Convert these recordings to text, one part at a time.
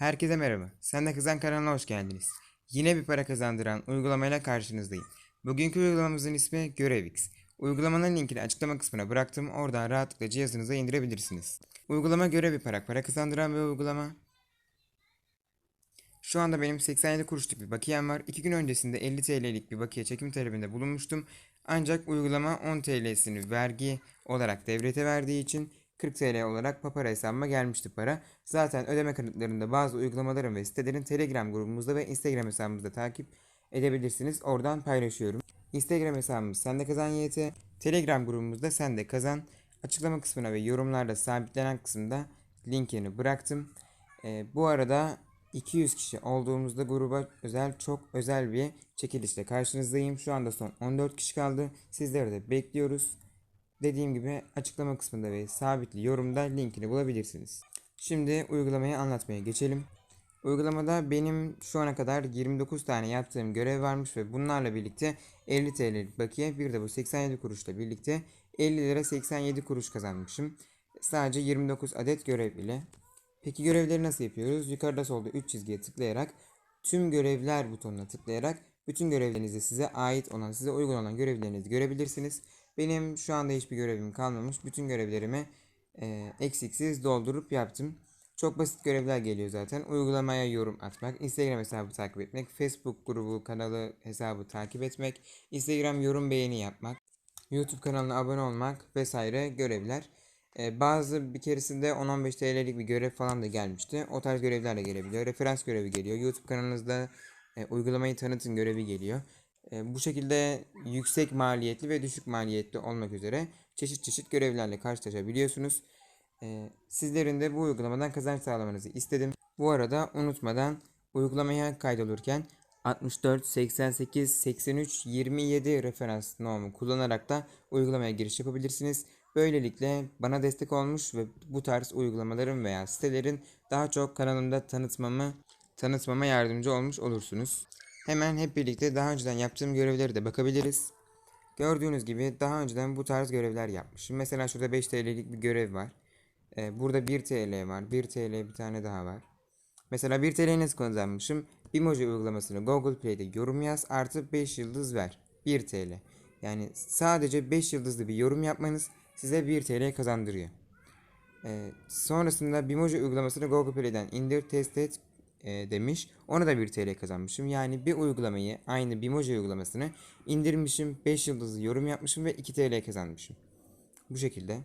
Herkese merhaba. Sen de Kızan kanalına hoş geldiniz. Yine bir para kazandıran uygulamayla karşınızdayım. Bugünkü uygulamamızın ismi GörevX. Uygulamanın linkini açıklama kısmına bıraktım. Oradan rahatlıkla cihazınıza indirebilirsiniz. Uygulama görev yaparak para kazandıran bir uygulama. Şu anda benim 87 kuruşluk bir bakiyem var. 2 gün öncesinde 50 TL'lik bir bakiye çekim talebinde bulunmuştum. Ancak uygulama 10 TL'sini vergi olarak devlete verdiği için 40 TL olarak Papara hesabıma gelmişti para. Zaten ödeme kanıtlarında bazı uygulamaların ve sitelerin Telegram grubumuzda ve Instagram hesabımızda takip edebilirsiniz. Oradan paylaşıyorum. Instagram hesabımız Sende Kazan YT. Telegram grubumuzda Sende Kazan. Açıklama kısmına ve yorumlarda sabitlenen kısımda linkini bıraktım. Ee, bu arada 200 kişi olduğumuzda gruba özel çok özel bir çekilişle karşınızdayım. Şu anda son 14 kişi kaldı. Sizleri de bekliyoruz. Dediğim gibi açıklama kısmında ve sabitli yorumda linkini bulabilirsiniz. Şimdi uygulamayı anlatmaya geçelim. Uygulamada benim şu ana kadar 29 tane yaptığım görev varmış ve bunlarla birlikte 50 TL'lik bakiye bir de bu 87 kuruşla birlikte 50 lira 87 kuruş kazanmışım. Sadece 29 adet görev ile. Peki görevleri nasıl yapıyoruz? Yukarıda solda 3 çizgiye tıklayarak tüm görevler butonuna tıklayarak bütün görevlerinizi size ait olan, size uygun olan görevlerinizi görebilirsiniz. Benim şu anda hiçbir görevim kalmamış. Bütün görevlerimi e, eksiksiz doldurup yaptım. Çok basit görevler geliyor zaten. Uygulamaya yorum atmak, Instagram hesabı takip etmek, Facebook grubu, kanalı, hesabı takip etmek, Instagram yorum beğeni yapmak, YouTube kanalına abone olmak vesaire görevler. Ee, bazı bir keresinde 10-15 TL'lik bir görev falan da gelmişti. O tarz görevler de gelebiliyor. Referans görevi geliyor. YouTube kanalınızda e, uygulamayı tanıtın görevi geliyor. E, bu şekilde yüksek maliyetli ve düşük maliyetli olmak üzere çeşit çeşit görevlerle karşılaşabiliyorsunuz. E, sizlerin de bu uygulamadan kazanç sağlamanızı istedim. Bu arada unutmadan uygulamaya kaydolurken 64, 88, 83, 27 referans nomu kullanarak da uygulamaya giriş yapabilirsiniz. Böylelikle bana destek olmuş ve bu tarz uygulamaların veya sitelerin daha çok kanalımda tanıtmamı tanıtmama yardımcı olmuş olursunuz. Hemen hep birlikte daha önceden yaptığım görevleri de bakabiliriz. Gördüğünüz gibi daha önceden bu tarz görevler yapmışım. Mesela şurada 5 TL'lik bir görev var. Ee, burada 1 TL var. 1 TL bir tane daha var. Mesela 1 TL'yi nasıl kazanmışım? Bimoji uygulamasını Google Play'de yorum yaz artı 5 yıldız ver. 1 TL. Yani sadece 5 yıldızlı bir yorum yapmanız size 1 TL kazandırıyor. Ee, sonrasında Bimoji uygulamasını Google Play'den indir, test et e, demiş. Ona da 1 TL kazanmışım. Yani bir uygulamayı aynı Bimoji uygulamasını indirmişim, 5 yıldızlı yorum yapmışım ve 2 TL kazanmışım. Bu şekilde.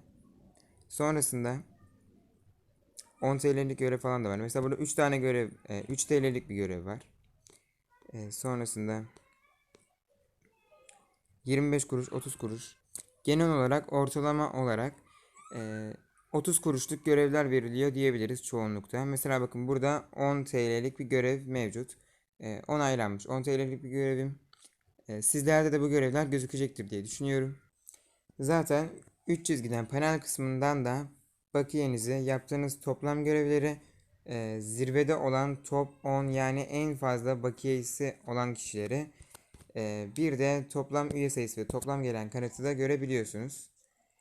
Sonrasında 10 TL'lik görev falan da var. Mesela burada 3 tane görev, e, 3 TL'lik bir görev var. E, sonrasında 25 kuruş, 30 kuruş. Genel olarak ortalama olarak e, 30 kuruşluk görevler veriliyor diyebiliriz çoğunlukta. Mesela bakın burada 10 TL'lik bir görev mevcut. E, onaylanmış. 10 TL'lik bir görevim. E, sizlerde de bu görevler gözükecektir diye düşünüyorum. Zaten 3 çizgiden panel kısmından da bakiyenizi yaptığınız toplam görevleri e, zirvede olan top 10 yani en fazla bakiyesi olan kişileri e, bir de toplam üye sayısı ve toplam gelen kanıtı da görebiliyorsunuz.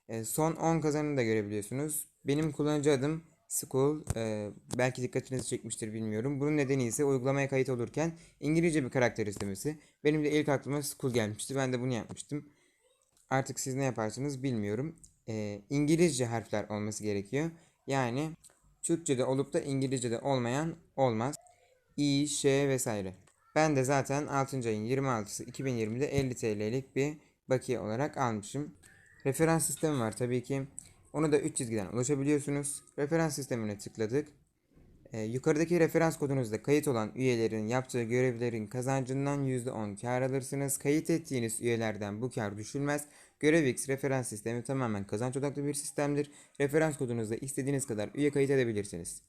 E, son 10 kazanını da görebiliyorsunuz. Benim kullanıcı adım School. E, belki dikkatinizi çekmiştir bilmiyorum. Bunun nedeni ise uygulamaya kayıt olurken İngilizce bir karakter istemesi. Benim de ilk aklıma School gelmişti. Ben de bunu yapmıştım. Artık siz ne yaparsınız bilmiyorum. E, İngilizce harfler olması gerekiyor. Yani Türkçe'de olup da İngilizce'de olmayan olmaz. İ, Ş vesaire. Ben de zaten 6. ayın 26'sı 2020'de 50 TL'lik bir bakiye olarak almışım. Referans sistemi var tabii ki. Onu da 3 çizgiden ulaşabiliyorsunuz. Referans sistemine tıkladık. Ee, yukarıdaki referans kodunuzda kayıt olan üyelerin yaptığı görevlerin kazancından %10 kar alırsınız. Kayıt ettiğiniz üyelerden bu kar düşülmez. GörevX referans sistemi tamamen kazanç odaklı bir sistemdir. Referans kodunuzda istediğiniz kadar üye kayıt edebilirsiniz.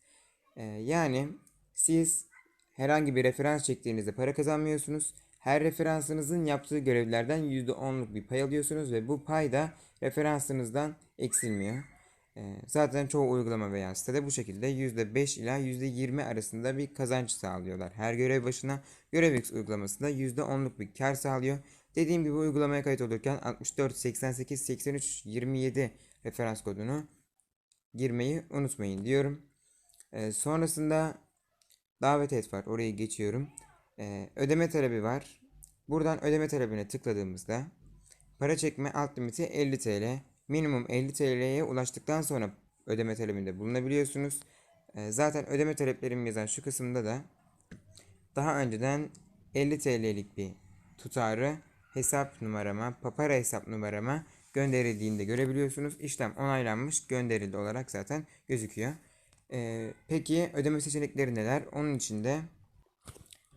Ee, yani siz herhangi bir referans çektiğinizde para kazanmıyorsunuz. Her referansınızın yaptığı görevlerden %10'luk bir pay alıyorsunuz ve bu pay da referansınızdan eksilmiyor. Ee, zaten çoğu uygulama veya sitede bu şekilde %5 ila %20 arasında bir kazanç sağlıyorlar. Her görev başına GörevX uygulaması da %10'luk bir kar sağlıyor. Dediğim gibi uygulamaya kayıt olurken 64 88 83 27 referans kodunu girmeyi unutmayın diyorum. Ee, sonrasında Davet et var. Orayı geçiyorum. Ee, ödeme talebi var. Buradan ödeme talebine tıkladığımızda para çekme alt limiti 50 TL. Minimum 50 TL'ye ulaştıktan sonra ödeme talebinde bulunabiliyorsunuz. Ee, zaten ödeme taleplerim yazan şu kısımda da daha önceden 50 TL'lik bir tutarı hesap numarama, papara hesap numarama gönderildiğinde görebiliyorsunuz. İşlem onaylanmış, gönderildi olarak zaten gözüküyor. Ee, peki ödeme seçenekleri neler? Onun için de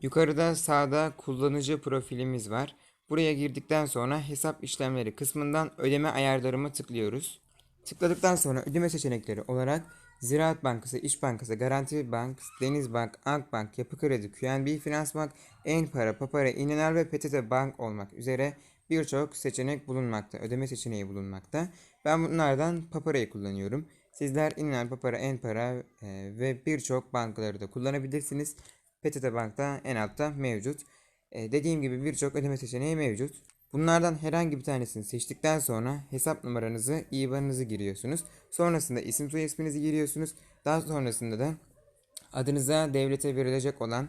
yukarıda sağda kullanıcı profilimiz var. Buraya girdikten sonra hesap işlemleri kısmından ödeme ayarlarımı tıklıyoruz. Tıkladıktan sonra ödeme seçenekleri olarak Ziraat Bankası, İş Bankası, Garanti Bank, Denizbank, Akbank, Yapı Kredi, QNB Finans Bank, Enpara, Papara, İnanal ve PTT Bank olmak üzere birçok seçenek bulunmakta. Ödeme seçeneği bulunmakta. Ben bunlardan Papara'yı kullanıyorum. Sizler İnanal, Papara, Enpara e, ve birçok bankaları da kullanabilirsiniz. PTT Bank'ta en altta mevcut. E, dediğim gibi birçok ödeme seçeneği mevcut. Bunlardan herhangi bir tanesini seçtikten sonra hesap numaranızı, IBAN'ınızı giriyorsunuz. Sonrasında isim soy isminizi giriyorsunuz. Daha sonrasında da adınıza devlete verilecek olan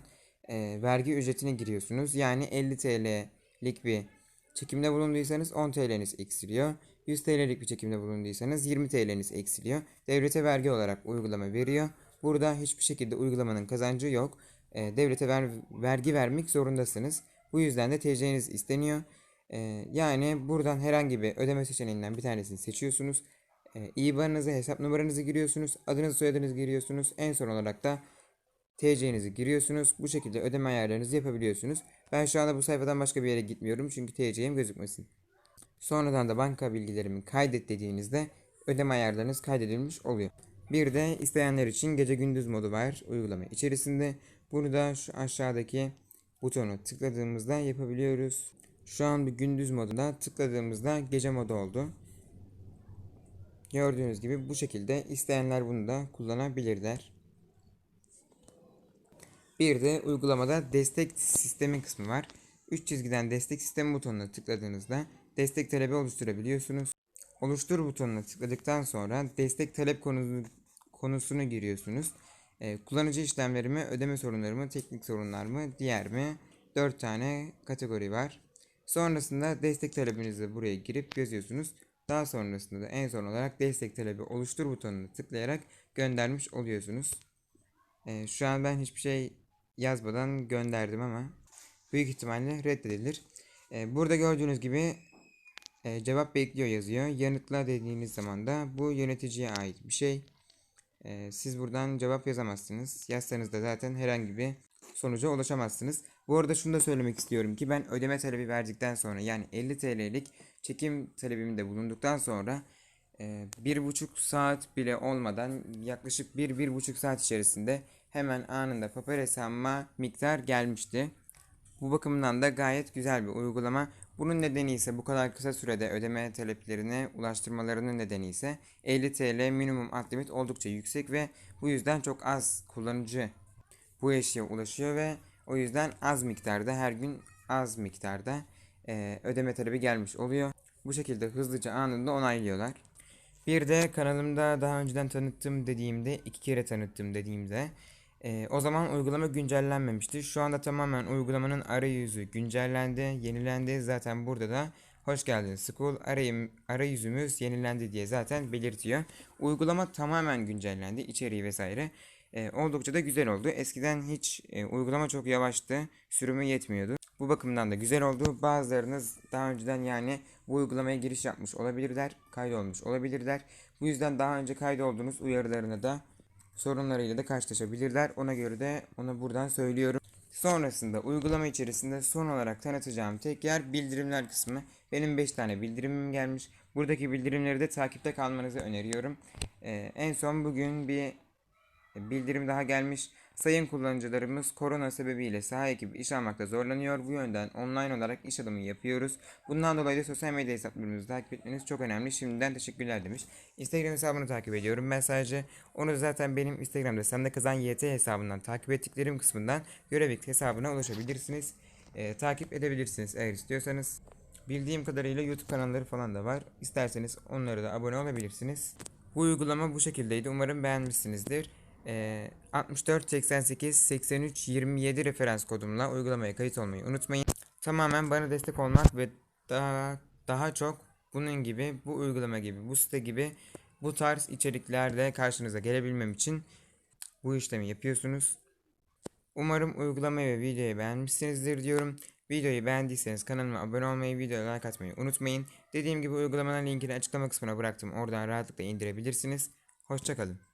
e, vergi ücretini giriyorsunuz. Yani 50 TL'lik bir çekimde bulunduysanız 10 TL'niz eksiliyor. 100 TL'lik bir çekimde bulunduysanız 20 TL'niz eksiliyor. Devlete vergi olarak uygulama veriyor. Burada hiçbir şekilde uygulamanın kazancı yok. E, devlete ver, vergi vermek zorundasınız. Bu yüzden de TC'niz isteniyor. E, yani buradan herhangi bir ödeme seçeneğinden bir tanesini seçiyorsunuz. E, IBAN'ınızı, hesap numaranızı giriyorsunuz. Adınızı, soyadınızı giriyorsunuz. En son olarak da TC'nizi giriyorsunuz. Bu şekilde ödeme ayarlarınızı yapabiliyorsunuz. Ben şu anda bu sayfadan başka bir yere gitmiyorum çünkü TC'm gözükmesin. Sonradan da banka bilgilerimi kaydet dediğinizde ödeme ayarlarınız kaydedilmiş oluyor. Bir de isteyenler için gece gündüz modu var uygulama içerisinde. Bunu da şu aşağıdaki butonu tıkladığımızda yapabiliyoruz. Şu an bir gündüz moduna tıkladığımızda gece modu oldu. Gördüğünüz gibi bu şekilde isteyenler bunu da kullanabilirler. Bir de uygulamada destek sistemi kısmı var. 3 çizgiden destek sistemi butonuna tıkladığınızda destek talebi oluşturabiliyorsunuz. Oluştur butonuna tıkladıktan sonra destek talep konusu, konusunu giriyorsunuz. Ee, kullanıcı işlemleri mi, ödeme sorunları mı, teknik sorunlar mı, diğer mi? 4 tane kategori var. Sonrasında destek talebinizi buraya girip yazıyorsunuz. Daha sonrasında da en son olarak destek talebi oluştur butonuna tıklayarak göndermiş oluyorsunuz. Ee, şu an ben hiçbir şey yazmadan gönderdim ama büyük ihtimalle reddedilir. Ee, burada gördüğünüz gibi e, cevap bekliyor yazıyor. Yanıtla dediğiniz zaman da bu yöneticiye ait bir şey. Ee, siz buradan cevap yazamazsınız. Yazsanız da zaten herhangi bir sonuca ulaşamazsınız. Bu arada şunu da söylemek istiyorum ki ben ödeme talebi verdikten sonra yani 50 TL'lik çekim talebimde bulunduktan sonra e, bir buçuk saat bile olmadan yaklaşık bir bir buçuk saat içerisinde hemen anında papar hesabıma miktar gelmişti. Bu bakımdan da gayet güzel bir uygulama. Bunun nedeni ise bu kadar kısa sürede ödeme taleplerine ulaştırmalarının nedeni ise 50 TL minimum alt limit oldukça yüksek ve bu yüzden çok az kullanıcı bu eşya ulaşıyor ve o yüzden az miktarda her gün az miktarda e, ödeme talebi gelmiş oluyor. Bu şekilde hızlıca anında onaylıyorlar. Bir de kanalımda daha önceden tanıttım dediğimde iki kere tanıttım dediğimde e, o zaman uygulama güncellenmemişti. Şu anda tamamen uygulamanın arayüzü güncellendi, yenilendi. Zaten burada da hoş geldiniz School arayım, arayüzümüz yenilendi diye zaten belirtiyor. Uygulama tamamen güncellendi, içeriği vesaire. E, oldukça da güzel oldu. Eskiden hiç e, uygulama çok yavaştı, sürümü yetmiyordu. Bu bakımdan da güzel oldu. Bazılarınız daha önceden yani bu uygulamaya giriş yapmış olabilirler, kaydolmuş olabilirler. Bu yüzden daha önce kaydolduğunuz uyarılarını da sorunlarıyla da karşılaşabilirler. Ona göre de onu buradan söylüyorum. Sonrasında uygulama içerisinde son olarak tanıtacağım tek yer bildirimler kısmı. Benim 5 tane bildirimim gelmiş. Buradaki bildirimleri de takipte kalmanızı öneriyorum. Ee, en son bugün bir bildirim daha gelmiş. Sayın kullanıcılarımız korona sebebiyle saha ekibi iş almakta zorlanıyor. Bu yönden online olarak iş alımı yapıyoruz. Bundan dolayı da sosyal medya hesaplarımızı takip etmeniz çok önemli. Şimdiden teşekkürler demiş. Instagram hesabını takip ediyorum ben sadece. Onu zaten benim Instagram'da Sende Kazan YT hesabından takip ettiklerim kısmından Görevik hesabına ulaşabilirsiniz. Ee, takip edebilirsiniz eğer istiyorsanız. Bildiğim kadarıyla YouTube kanalları falan da var. İsterseniz onlara da abone olabilirsiniz. Bu uygulama bu şekildeydi. Umarım beğenmişsinizdir. Ee, 64 88 83 27 referans kodumla uygulamaya kayıt olmayı unutmayın. Tamamen bana destek olmak ve daha daha çok bunun gibi bu uygulama gibi bu site gibi bu tarz içeriklerde karşınıza gelebilmem için bu işlemi yapıyorsunuz. Umarım uygulamayı ve videoyu beğenmişsinizdir diyorum. Videoyu beğendiyseniz kanalıma abone olmayı, videoya like atmayı unutmayın. Dediğim gibi uygulamanın linkini açıklama kısmına bıraktım. Oradan rahatlıkla indirebilirsiniz. Hoşçakalın.